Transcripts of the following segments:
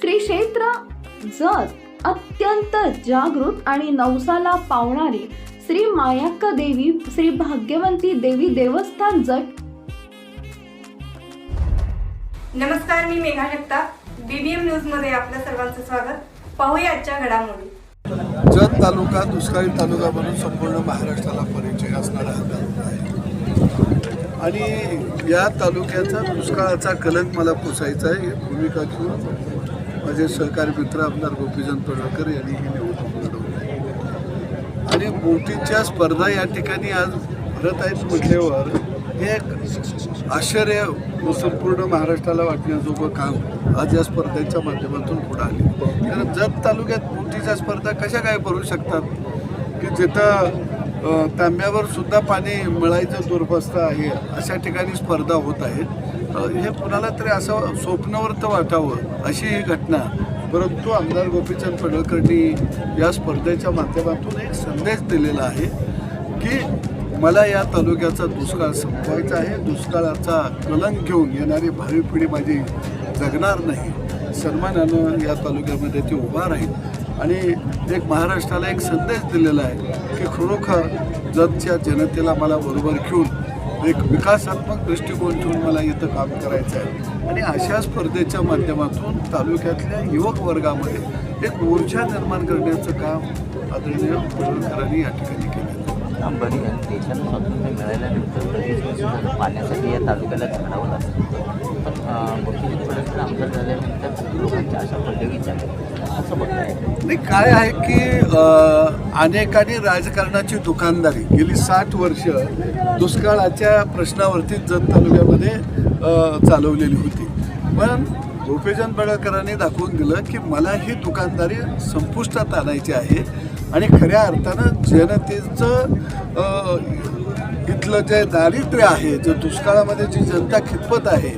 श्री क्षेत्र जत अत्यंत जागृत आणि नवसाला पावणारी श्री मायाक्का देवी श्री भाग्यवंती देवी देवस्थान जट नमस्कार मी मेघा जगताप. बीबीएम न्यूजमध्ये आपल्या सर्वांचं स्वागत. पाहूया आजच्या घडामोडी. जत तालुका दुष्काळी तालुका म्हणून संपूर्ण महाराष्ट्राला परिचय असणारा हा तालुका आहे. आणि या तालुक्याचा दुष्काळाचा कलंक मला पुसायचा आहे ही भूमिका घेऊन. माझे सहकारी मित्र आमदार गोपीचंद पडळकर यांनी ही निवडणूक लढवली. आणि बोटीच्या स्पर्धा या ठिकाणी आज भरत आहेत म्हटल्यावर हे एक आश्चर्य संपूर्ण महाराष्ट्राला वाटण्याजोगं काम आज या स्पर्धेच्या माध्यमातून पुढे आले. कारण जत तालुक्यात बोटीच्या स्पर्धा कशा काय भरू शकतात? की जिथं तांब्यावर सुद्धा पाणी मिळायचं दुर्बस्त आहे अशा ठिकाणी स्पर्धा होत आहेत. हे कुणाला तरी असं स्वप्नवर्त वाटावं अशी ही घटना. परंतु आमदार गोपीचंद पडळकरनी या स्पर्धेच्या माध्यमातून एक संदेश दिलेला आहे की मला या तालुक्याचा दुष्काळ संपवायचा आहे. दुष्काळाचा कलंक घेऊन येणारी भावी पिढी माझी जगणार नाही. सन्मानानं या तालुक्यामध्ये ती उभा राहील. आणि एक महाराष्ट्राला एक संदेश दिलेला आहे की खरोखर जगच्या जनतेला मला बरोबर घेऊन एक विकासात्मक दृष्टिकोन ठेवून मला इथं काम करायचं आहे. आणि अशा स्पर्धेच्या माध्यमातून तालुक्यातल्या युवक वर्गामध्ये एक ऊर्जा निर्माण करण्याचं काम आदरणीय पडळकरांनी या ठिकाणी केलं. अंबानी देशाला स्वातंत्र्य मिळाल्यानंतर पाण्यासाठी या तालुक्याला झाडावं लागतं पण गोष्टी आमदार झाल्यानंतर लोकांच्या अशा असं नाही काय आहे की अनेकांनी राजकारणाची दुकानदारी गेली साठ वर्ष दुष्काळाच्या प्रश्नावरती जत तालुक्यामध्ये चालवलेली होती. पण गोपीचंद बेळकरांनी दाखवून दिलं की मला ही दुकानदारी संपुष्टात आणायची आहे आणि खऱ्या अर्थानं जनतेचं इथलं जे दारिद्र्य आहे जे दुष्काळामध्ये जी जनता खितपत आहे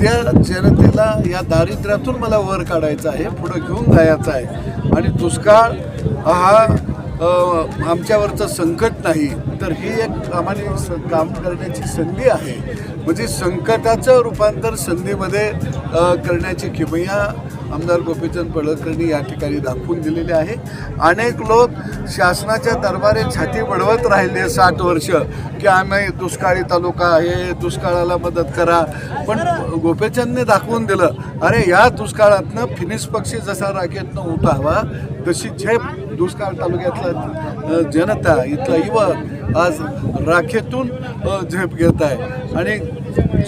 त्या जनतेला या दारिद्र्यातून मला वर काढायचं आहे पुढं घेऊन जायचं आहे. आणि दुष्काळ हा आमच्यावरचं संकट नाही तर ही एक आम्हाला काम करण्याची संधी आहे. म्हणजे संकटाचं रूपांतर संधीमध्ये करण्याची किमया आमदार गोपीचंद पडळकरांनी या ठिकाणी दाखवून दिलेली आहे. अनेक लोक शासनाच्या दरबारी छाती बढ़वत राहिले साठ वर्ष की आम्ही दुष्काळी तालुका आहे दुष्काळाला मदत करा. पण गोपीचंदने दाखवून दिलं अरे या दुष्काळातनं फिनिश पक्षी जसा राखेतनं उठावा तशी झेप दुष्काळ तालुक्यातला जनता इथला युवक आज राखेतून झेप घेत आहे. आणि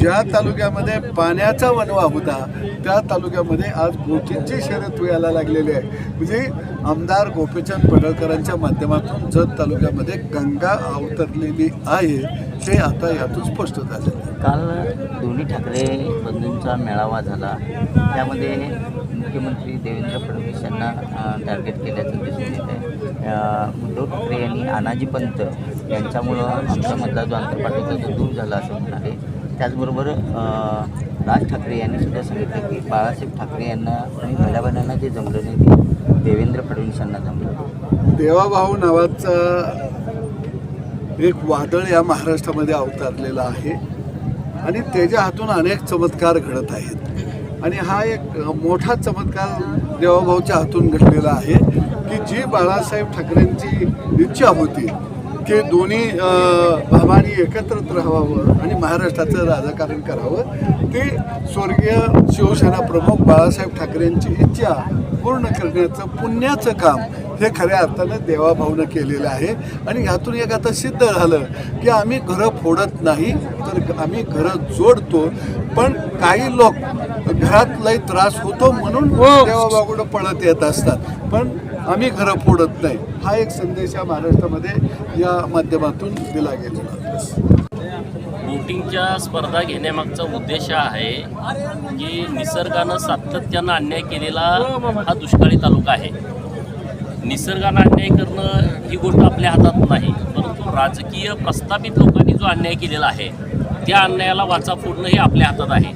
ज्या तालुक्यामध्ये पाण्याचा वनवा होता त्या तालुक्यामध्ये आज बोटींची शर्यत व्हायला लागलेली आहे. म्हणजे आमदार गोपीचंद पडळकरांच्या माध्यमातून जत तालुक्यामध्ये गंगा अवतरलेली आहे हे आता यातून स्पष्ट आहे. काल दोन्ही ठाकरे बंधूंचा मेळावा झाला. त्यामध्ये मुख्यमंत्री देवेंद्र फडणवीस यांना टार्गेट केल्याचं दिसून येत आहे उद्धव ठाकरे यांनी अनाजी पंत यांच्यामुळं आमच्यामधला जो आंतरपाठीचा जो दूर झाला असं म्हणाले. त्याचबरोबर राज ठाकरे यांनी सुद्धा सांगितलं की बाळासाहेब ठाकरे यांना आणि भल्याभाल्यांना जे जमलं नाही ते देवेंद्र फडणवीस यांना जमलं देवाभाऊ नावाचा एक वादळ या महाराष्ट्रामध्ये अवतारलेला आहे आणि त्याच्या हातून अनेक चमत्कार घडत आहेत. आणि हा एक मोठा चमत्कार देवाभाऊच्या हातून घडलेला आहे की जी बाळासाहेब ठाकरेंची इच्छा होती की दोन्ही भावांनी एकत्रित राहावं आणि महाराष्ट्राचं राजकारण करावं ते स्वर्गीय शिवसेना प्रमुख बाळासाहेब ठाकरेंची इच्छा पूर्ण करण्याचं पुण्याचं काम हे खऱ्या अर्थानं देवाभाऊनं केलेलं आहे. आणि ह्यातून एक आता सिद्ध झालं की आम्ही घरं फोडत नाही तर आम्ही घरं जोडतो पण काही लोक घरात लई त्रास होतो म्हणून देवाभाऊकडं पळत येत असतात. पण आम्ही खरं फोडत नाही. हा एक संदेश या महाराष्ट्रामध्ये या माध्यमातून दिला गेलेला बोटिंगच्या स्पर्धा घेण्यामागचा उद्देश आहे की निसर्गानं सातत्यानं अन्याय केलेला हा दुष्काळी तालुका आहे. निसर्गानं अन्याय करणं ही गोष्ट आपल्या हातात नाही परंतु राजकीय प्रस्थापित लोकांनी जो अन्याय केलेला आहे त्या अन्यायाला वाचा फोडणं हे आपल्या हातात आहे.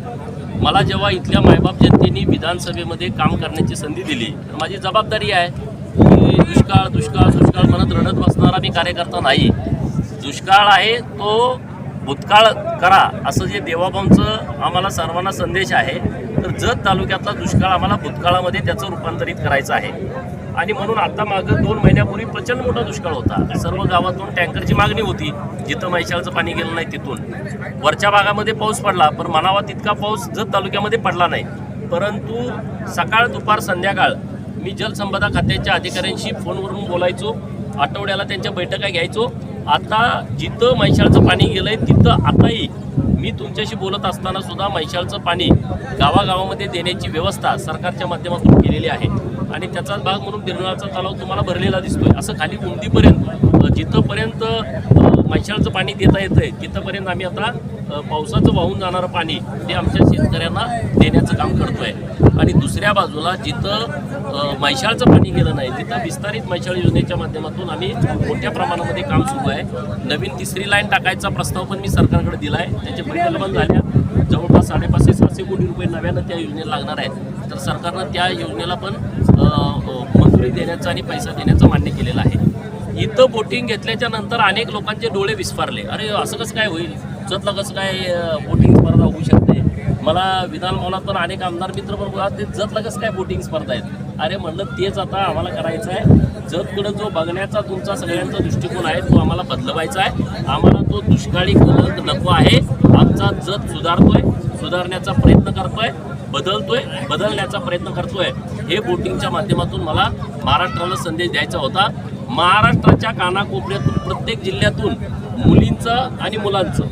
मला जेव्हा इथल्या मायबाप जनतेने विधानसभेमध्ये काम करण्याची संधी दिली तर माझी जबाबदारी आहे की दुष्काळ दुष्काळ दुष्काळ म्हणत रडत बसणारा मी कार्यकर्ता नाही. दुष्काळ आहे तो भूतकाळ करा असं जे देवाबांचं आम्हाला सर्वांना संदेश आहे तर जत तालुक्यातला दुष्काळ आम्हाला भूतकाळामध्ये त्याचं रूपांतरित करायचं आहे. आणि म्हणून आता मागं दोन महिन्यापूर्वी प्रचंड मोठा दुष्काळ होता. सर्व गावातून टँकरची मागणी होती जिथं मैशाळचं पाणी गेलं नाही तिथून. वरच्या भागामध्ये पाऊस पडला पण म्हणावा तितका पाऊस जत तालुक्यामध्ये पडला नाही. परंतु सकाळ दुपार संध्याकाळ मी जलसंपदा खात्याच्या अधिकाऱ्यांशी फोनवरून बोलायचो. आठवड्याला त्यांच्या बैठका घ्यायचो. आता जिथं म्हैशाळचं पाणी गेलं आहे तिथं आताही मी तुमच्याशी बोलत असताना सुद्धा म्हैशाळचं पाणी गावागावामध्ये देण्याची व्यवस्था सरकारच्या माध्यमातून केलेली आहे. आणि त्याचाच भाग म्हणून बिरनाळचा तलाव तुम्हाला भरलेला दिसतोय. असं खाली उंदीपर्यंत जिथंपर्यंत म्हैशाळचं पाणी देता येतंय तिथंपर्यंत आम्ही आता पावसाचं वाहून जाणारं पाणी ते आमच्या शेतकऱ्यांना देण्याचं काम करतोय. आणि दुसऱ्या बाजूला जिथं मैशाळचं पाणी गेलं नाही तिथं विस्तारित मैशाळ योजनेच्या माध्यमातून आम्ही मोठ्या प्रमाणामध्ये काम सुरू आहे. नवीन तिसरी लाईन टाकायचा प्रस्ताव पण मी सरकारकडे दिला आहे त्याचे बैठका पण झाल्या. जवळपास साडेपाचशे सातशे कोटी रुपये नव्यानं त्या योजनेला लागणार आहेत. तर सरकारनं त्या योजनेला पण मंजुरी देण्याचं आणि पैसा देण्याचं मान्य केलेलं आहे. इथं बोटिंग घेतल्याच्या नंतर अनेक लोकांचे डोळे विस्फारले. अरे असं कसं काय होईल? जतला कसं काय बोटिंग स्पर्धा होऊ शकते? मला विधान भवनात पण अनेक आमदार मित्र पण बोला ते जतला कसं काय बोटिंग स्पर्धा आहेत? अरे म्हणलं तेच आता आम्हाला करायचं आहे. जतकडं जो बघण्याचा तुमचा सगळ्यांचा दृष्टिकोन आहे तो आम्हाला बदलवायचा आहे. आम्हाला तो दुष्काळी कलंक नको आहे. आमचा जत सुधारतोय सुधारण्याचा प्रयत्न करतोय बदलतोय बदलण्याचा प्रयत्न करतोय. हे बोटिंगच्या माध्यमातून मला महाराष्ट्राला संदेश द्यायचा होता. महाराष्ट्राच्या कानाकोपऱ्यातून प्रत्येक जिल्ह्यातून मुलींचं आणि मुलांचं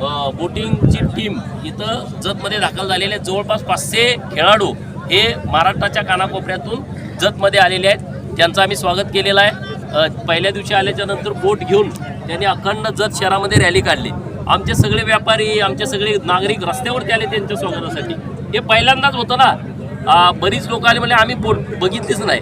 बोटिंगची टीम इथं जतमध्ये दाखल झालेले जवळपास पाचशे खेळाडू हे महाराष्ट्राच्या कानाकोपऱ्यातून जतमध्ये आलेले आहेत. त्यांचं आम्ही स्वागत केलेलं आहे. पहिल्या दिवशी आल्याच्यानंतर बोट घेऊन त्यांनी अखंड जत शहरामध्ये रॅली काढली. आमचे सगळे व्यापारी आमचे सगळे नागरिक रस्त्यावरती आले त्यांच्या स्वागतासाठी. हे पहिल्यांदाच होतं ना. बरीच लोक आले म्हणजे आम्ही बोट बघितलीच नाही.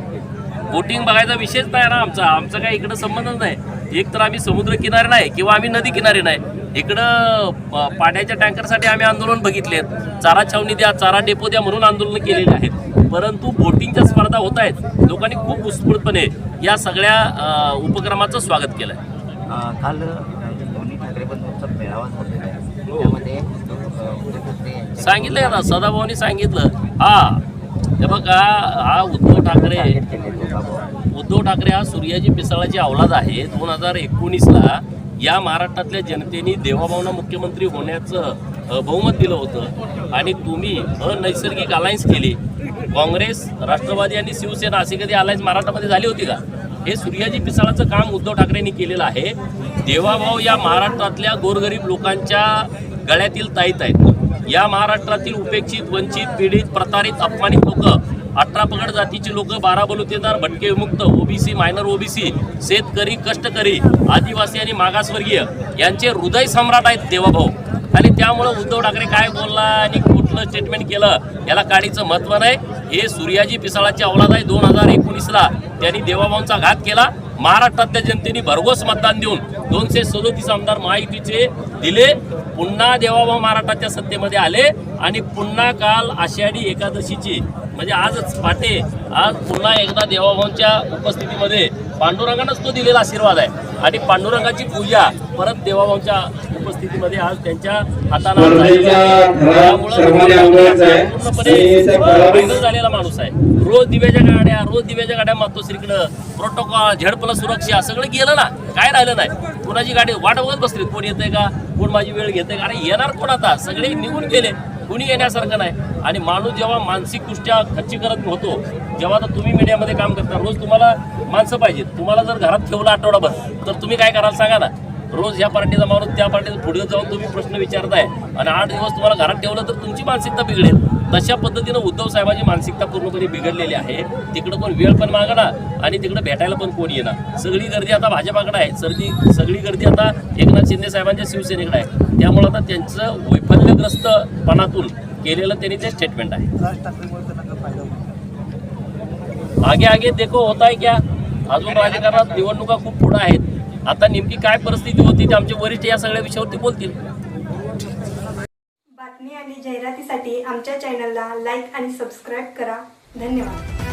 बोटिंग बघायचा विषयच नाही ना आमचा. आमचा काही इकडं संबंधच नाही. एक तर आम्ही समुद्र किनारे नाही किंवा आम्ही नदी किनारे नाही. इकडं पाण्याच्या टँकरसाठी आम्ही आंदोलन बघितलेत चारा छावणी द्या चारा डेपो द्या म्हणून आंदोलन केलेले आहेत. परंतु बोटिंगच्या स्पर्धा होत आहेत. लोकांनी खूप उत्स्फूर्तपणे या सगळ्या उपक्रमाचं स्वागत केलं काल दोन्ही ठाकरे बंधूंचा मेळावा झालेला आहे. त्यामध्ये यांच्या सांगितलंय ना सदाभाऊनी सांगितलं. हा हे बघा हा उद्धव ठाकरे. उद्धव ठाकरे हा सूर्याजी पिसाळाची अवलाद आहे. दोन हजार एकोणीसला या महाराष्ट्रातल्या जनतेने देवाभावना मुख्यमंत्री होण्याचं बहुमत दिलं होतं. आणि तुम्ही अनैसर्गिक अलायन्स केली. काँग्रेस राष्ट्रवादी आणि शिवसेना अशी कधी अलायन्स महाराष्ट्रामध्ये झाली होती का? हे सूर्याजी पिसाळाचं काम उद्धव ठाकरेंनी केलेलं आहे. देवाभाव या महाराष्ट्रातल्या गोरगरीब लोकांच्या गळ्यातील ताईत आहेत. या महाराष्ट्रातील उपेक्षित वंचित पीडित प्रतारित अपमानित लोक अठरा पगड जातीची लोक बारा बलुतेदार भटके विमुक्त ओबीसी मायनर ओबीसी शेतकरी कष्टकरी आदिवासी आणि मागासवर्गीय यांचे हृदय सम्राट आहेत देवाभाऊ. आणि त्यामुळं उद्धव ठाकरे काय बोलला आणि कुठलं स्टेटमेंट केलं याला काडीचं महत्त्व नाही. हे सूर्याजी पिसाळाची अवलाद आहे. दोन हजार एकोणीसला त्यांनी देवाभाऊंचा घात केला. महाराष्ट्रातल्या जनतेने भरघोस मतदान देऊन दोनशे सदोतीस आमदार महायुतीचे दिले. पुन्हा देवाभाऊ महाराष्ट्राच्या सत्तेमध्ये आले. आणि पुन्हा काल आषाढी एकादशीची म्हणजे आजच पाटे आज पुन्हा एकदा देवाभाऊंच्या उपस्थितीमध्ये पांडुरंगानंच तो दिलेला आशीर्वाद आहे. आणि पांडुरंगाची पूजा परत देवाभाऊंच्या उपस्थितीमध्ये आज त्यांच्या final झालेला माणूस आहे. रोज दिव्याच्या गाड्या रोज दिव्याच्या गाड्या मारतो श्रीकडं. प्रोटोकॉल झेड प्लस सुरक्षा सगळं गेलं ना. काय राहिलं नाही. कोणाची गाडी वाट बघत बसली. कोण येते का? कोण माझी वेळ घेते का? अरे येणार कोण आता? सगळे निघून गेले. कुणी येण्यासारखं नाही. आणि माणूस जेव्हा मानसिकदृष्ट्या खच्चीकरण होतो जेव्हा तर तुम्ही मीडियामध्ये काम करता. रोज तुम्हाला माणसं पाहिजेत. तुम्हाला जर घरात ठेवलं आठवडाभर तर तुम्ही काय कराल सांगा ना? रोज ह्या पार्टीचा माणूस त्या पार्टीचा पुढे जाऊन तुम्ही प्रश्न विचारताय आणि आठ दिवस तुम्हाला घरात ठेवलं तर तुमची मानसिकता बिघडेल. तशा पद्धतीनं उद्धव साहेबांची मानसिकता पूर्णपणे बिघडलेली आहे. तिकडं कोण वेळ पण मागणार आणि तिकडं भेटायला पण कोण येणार? सगळी गर्दी आता भाजपाकडे आहे. सर्दी सगळी गर्दी आता एकनाथ शिंदे साहेबांच्या शिवसेनेकडे आहे. त्यामुळे आता त्यांचं वैफल्यग्रस्तपणातून केलेलं त्यांनी ते स्टेटमेंट आहे. आगे आगे देखो होत आहे क्या? अजून राजकारणात निवडणुका खूप पुढं आहेत. आता नेमकी काय परिस्थिती होती ते आमचे वरिष्ठ या सगळ्या विषयावरती बोलतील. बातमी आणि जाहिरातीसाठी आमच्या चॅनलला लाईक आणि सबस्क्राईब करा. धन्यवाद.